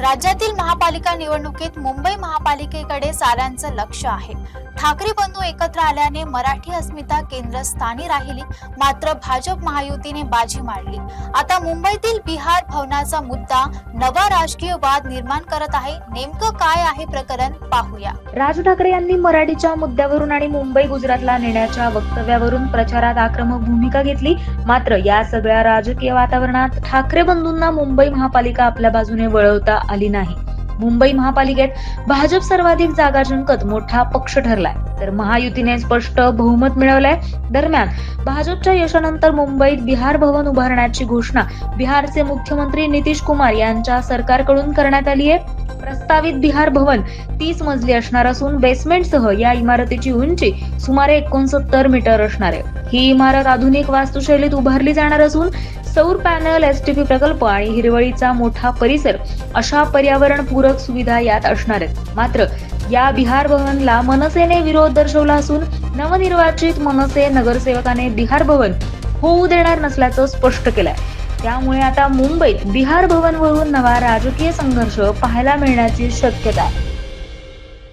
राज्यातील महापालिका निवडणुकीत मुंबई महापालिकेकडे साऱ्यांचं लक्ष आहे. ठाकरे बंधू एकत्र आल्याने मराठी अस्मिता केंद्रस्थानी राहिली मात्र भाजप महायुतीने बाजी मारली. आता मुंबईतील बिहार भवनाचा मुद्दा नवा राजकीय वाद निर्माण करत आहे. नेमकं काय आहे प्रकरण पाहूया. राज ठाकरे यांनी मराठीच्या मुद्द्यावरून आणि मुंबई गुजरातला नेण्याच्या वक्तव्यावरून प्रचारात आक्रमक भूमिका घेतली. मात्र या सगळ्या राजकीय वातावरणात ठाकरे बंधूंना मुंबई महापालिका आपल्या बाजूने वळवता आली नाही. मुंबई महापालिकेत भाजप सर्वाधिक जागा जिंकत मोठा पक्ष ठरलाय. तर महायुतीने स्पष्ट बहुमत मिळवलंय. दरम्यान भाजपच्या यशानंतर मुंबईत बिहार भवन उभारण्याची घोषणा बिहारचे मुख्यमंत्री नितीश कुमार यांच्या सरकारकडून करण्यात आली आहे प्रस्तावित बिहार भवन तीस मजली असणार असून बेसमेंटसह या इमारतीची उंची सुमारे एकोणसत्तर मीटर असणार आहे. ही इमारत आधुनिक वास्तुशैलीत उभारली जाणार असून सौर पॅनल एसटीपी प्रकल्प आणि हिरवळीचा मोठा परिसर अशा पर्यावरण पूरक सुविधा यात असणार आहेत. मात्र या बिहार भवनला मनसेने विरोध दर्शवला असून नवनिर्वाचित मनसे नगरसेवकाने बिहार भवन होऊ देणार नसल्याचं स्पष्ट केलंय. त्यामुळे आता मुंबईत बिहार भवनवरून नवा राजकीय संघर्ष पाहायला मिळण्याची शक्यता आहे.